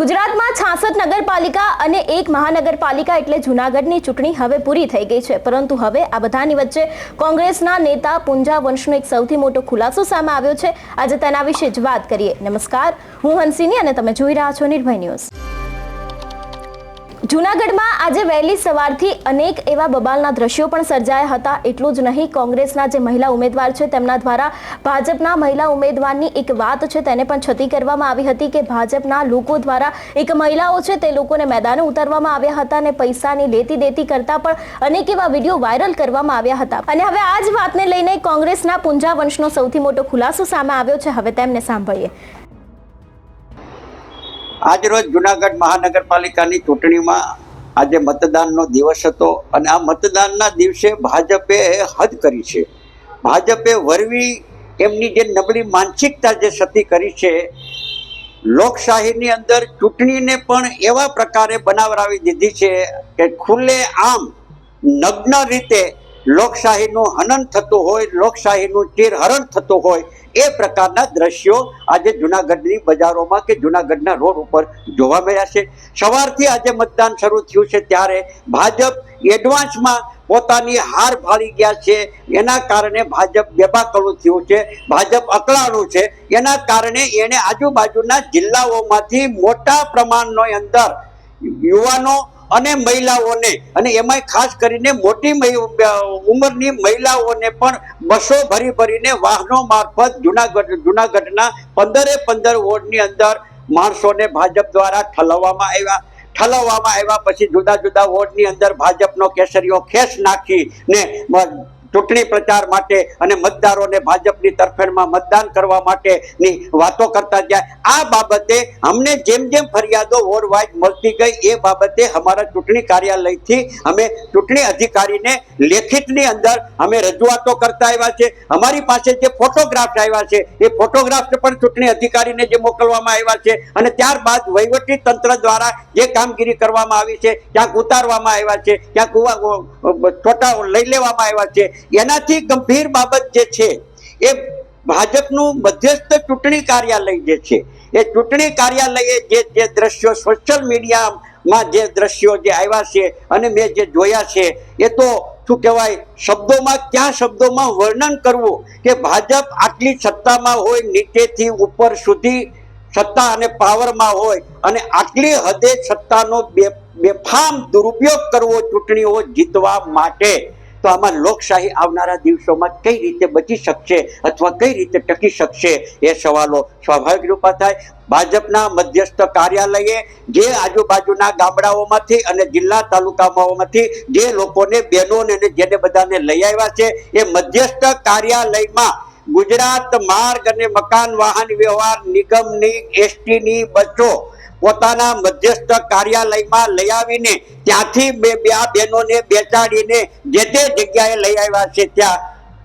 ગુજરાતમાં છાસઠ નગરપાલિકા અને એક મહાનગરપાલિકા એટલે જૂનાગઢની ચૂંટણી હવે પૂરી થઈ ગઈ છે. પરંતુ હવે આ બધાની વચ્ચે કોંગ્રેસના નેતા પુંજા વંશનો એક સૌથી મોટો ખુલાસો સામે આવ્યો છે. આજે તેના વિશે જ વાત કરીએ. નમસ્કાર. હું હંસિની અને તમે જોઈ રહ્યા છો નિર્ભય ન્યૂઝ. જૂનાગઢમાં આજે વહેલી સવારથી અનેક એવા બબાલના દ્રશ્યો પણ સર્જાયા હતા. એટલું જ નહીં, કોંગ્રેસના જે મહિલા ઉમેદવાર છે તેમના દ્વારા ભાજપના મહિલા ઉમેદવારની એક વાત છે તેને પણ છતી કરવામાં આવી હતી કે ભાજપના લોકો દ્વારા એક મહિલાઓ છે તે લોકોને મેદાને ઉતારવામાં આવ્યા હતા અને પૈસાની લેતી દેતી કરતા પણ અનેક એવા વીડિયો વાયરલ કરવામાં આવ્યા હતા. અને હવે આ જ વાતને લઈને કોંગ્રેસના પુંજા વંશનો સૌથી મોટો ખુલાસો સામે આવ્યો છે. હવે તેમને સાંભળીએ. આજરોજ જુનાગઢ મહાનગરપાલિકાની ચૂંટણીમાં આજે મતદાનનો દિવસ હતો અને આ મતદાનના દિવસે ભાજપે હદ કરી છે. ભાજપે વરવી એમની જે નબળી માનસિકતા જે સતી કરી છે, લોકશાહીની અંદર ચૂંટણીને પણ એવા પ્રકારે બનાવરાવી દીધી છે કે ખુલ્લે આમ નગ્ન રીતે લોકશાહીનું હનન થતું હોય, લોકશાહીનું ચીરહરણ થતું હોય, એ પ્રકારના દ્રશ્યો આજે જુનાગઢની બજારોમાં કે જુનાગઢના રોડ ઉપર જોવા મળ્યા છે. સવારથી આજે મતદાન શરૂ થયું છે ત્યારે ભાજપ એડવાન્સમાં પોતાની હાર ભાળી ગયા છે. એના કારણે ભાજપ બેબાકળું થયું છે, ભાજપ અકળાણું છે. એના કારણે એણે આજુબાજુના જિલ્લાઓમાંથી મોટા પ્રમાણનો અંદર યુવાનો અને મહિલાઓને, અને એમાંય ખાસ કરીને મોટી ઉંમરની મહિલાઓને પણ બસો ભરી ભરીને વાહનો મારફત જુનાગઢ, જુનાગઢના પંદરે પંદર વોર્ડની અંદર માણસોને ભાજપ દ્વારા ઠલવવામાં આવ્યા. ઠલવવામાં આવ્યા પછી જુદા જુદા વોર્ડની અંદર ભાજપનો કેસરીઓ ખેસ નાખીને ચૂંટણી પ્રચાર માટે અને મતદારોને ભાજપની તરફેણમાં મતદાન કરવા માટેની વાતો કરતા જાય. આ બાબતે અમને જેમ જેમ ફરિયાદો વોર્ડવાઇઝ મળતી ગઈ, એ બાબતે અમારા ચૂંટણી કાર્યાલયથી અમે ચૂંટણી અધિકારીને લેખિતની અંદર અમે રજૂઆતો કરતા આવ્યા છે. અમારી પાસે જે ફોટોગ્રાફ્સ આવ્યા છે, એ ફોટોગ્રાફ્સ પણ ચૂંટણી અધિકારીને જે મોકલવામાં આવ્યા છે અને ત્યારબાદ વહીવટી તંત્ર દ્વારા જે કામગીરી કરવામાં આવી છે, ક્યાંક ઉતારવામાં આવ્યા છે, ક્યાંક છોટા લઈ લેવામાં આવ્યા છે. એનાથી ગંભીર બાબત જે છે, એ ભાજપનું મધ્યસ્થ ચૂંટણી કાર્યાલય જે છે, એ ચૂંટણી કાર્યાલયે જે જે દ્રશ્યો સોશિયલ મીડિયામાં જે દ્રશ્યો જે આવ્યા છે અને મેં જે જોયા છે, એ તો શું કહેવાય, શબ્દોમાં, ક્યાં શબ્દોમાં વર્ણન કરવું કે ભાજપ આટલી સત્તામાં હોય, નીચેથી ઉપર સુધી સત્તા અને પાવરમાં હોય અને આટલી હદે સત્તાનો બે બેફામ દુરુપયોગ કરવો ચૂંટણીઓ જીતવા માટે. તો આમાં લોકશાહી આવનારા દિવસોમાં કઈ રીતે બચી શકશે અથવા કઈ રીતે ટકી શકશે એ સવાલો સ્વાભાવિક રૂપે થાય. ભાજપના મધ્યસ્થ કાર્યાલયે જે આજુબાજુના ગામડાઓમાંથી અને જિલ્લા તાલુકાઓમાંથી જે લોકોને બહેનોને જેને બધાને લઈ આવ્યા છે, એ મધ્યસ્થ કાર્યાલયમાં ગુજરાત માર્ગ અને મકાન વાહન વ્યવહાર નિગમની, એસટીની, બસો પોતાના મધ્યસ્થ કાર્યાલયમાં લઈ આવીને ત્યાંથી બે આ બહેનોને બેસાડીને જે તે જગ્યાએ લઈ આવ્યા છે ત્યાં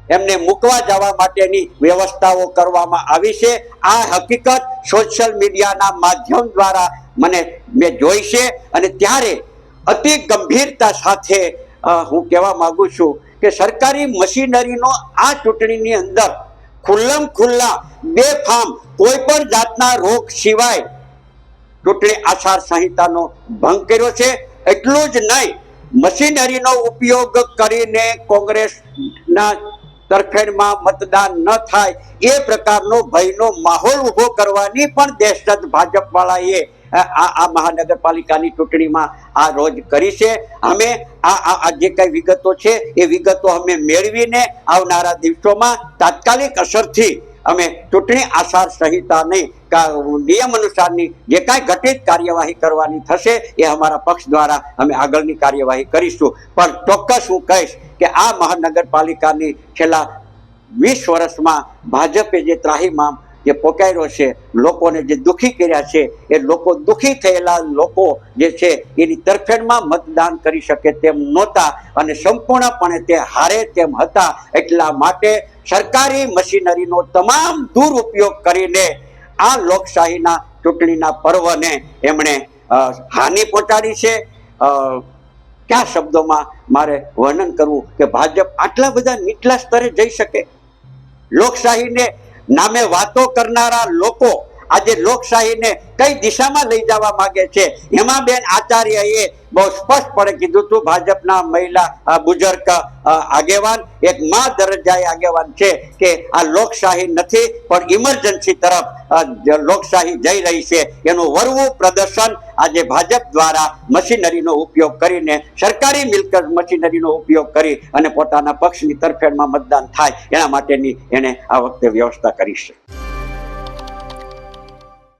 એમને મૂકવા જવા માટેની વ્યવસ્થાઓ કરવામાં આવી છે. આ હકીકત સોશિયલ મીડિયાના માધ્યમ દ્વારા મને મેં જોઈ છે અને ત્યારે અતિ ગંભીરતા સાથે હું કહેવા માગું છું કે સરકારી મશીનરીનો આ ચૂંટણીની અંદર ખુલ્લમ ખુલ્લા બેફામ કોઈ પણ જાતના રોગ સિવાય ચૂંટણી આચાર સંહિતાનો ભંગ કર્યો છે. એટલું જ નહીં, મશીનરીનો ઉપયોગ કરીને કોંગ્રેસના તરફેણમાં મતદાન ન થાય એ પ્રકારનો ભયનો માહોલ ઊભો કરવાની પણ દહેશત ભાજપ વાળાએ આ મહાનગરપાલિકાની ચૂંટણીમાં આ રોજ કરી છે. અમે આ આ જે કઈ વિગતો છે એ વિગતો અમે મેળવીને આવનારા દિવસોમાં તાત્કાલિક અસરથી અમે ચૂંટણી આચાર સંહિતાને નિયમ અનુસારની જે કાંઈ ઘટિત કાર્યવાહી કરવાની થશે એ અમારા પક્ષ દ્વારા અમે આગળની કાર્યવાહી કરીશું. પણ ચોક્કસ હું કહીશ કે આ મહાનગરપાલિકાની છેલ્લા વીસ વર્ષમાં ભાજપે જે ત્રાહીમામ જે પોકાર્યો છે, લોકોને જે દુઃખી કર્યા છે, એ લોકો દુઃખી થયેલા લોકો જે છે, એની તરફેણમાં મતદાન કરી શકે તેમ નહોતા અને સંપૂર્ણપણે તે હારે તેમ હતા એટલા માટે સરકારી મશીનરીનો તમામ દુરુપયોગ કરીને આ લોકશાહીના ચૂંટણીના પર્વને એમણે હાનિ પહોંચાડી છે. કયા શબ્દોમાં મારે વર્ણન કરવું કે ભાજપ આટલા બધા નીચલા સ્તરે જઈ શકે? લોકશાહીને નામે વાતો કરનારા લોકો આજે લોકશાહીને કઈ દિશામાં લઈ જવા માંગે છે? એમાં બેન આચાર્યએ બહુ સ્પષ્ટપણે કીધું હતું, ભાજપના મહિલા બુજર્ગ આગેવાન, એક મા દરજ્જાએ આગેવાન છે કે આ લોકશાહી નથી, પણ ઇમરજન્સી તરફ લોકશાહી જઈ રહી છે. એનું વરવું પ્રદર્શન આજે ભાજપ દ્વારા મશીનરીનો ઉપયોગ કરીને, સરકારી મિલકત મશીનરીનો ઉપયોગ કરી અને પોતાના પક્ષની તરફેણમાં મતદાન થાય, એના માટેની એણે આ વખતે વ્યવસ્થા કરી છે.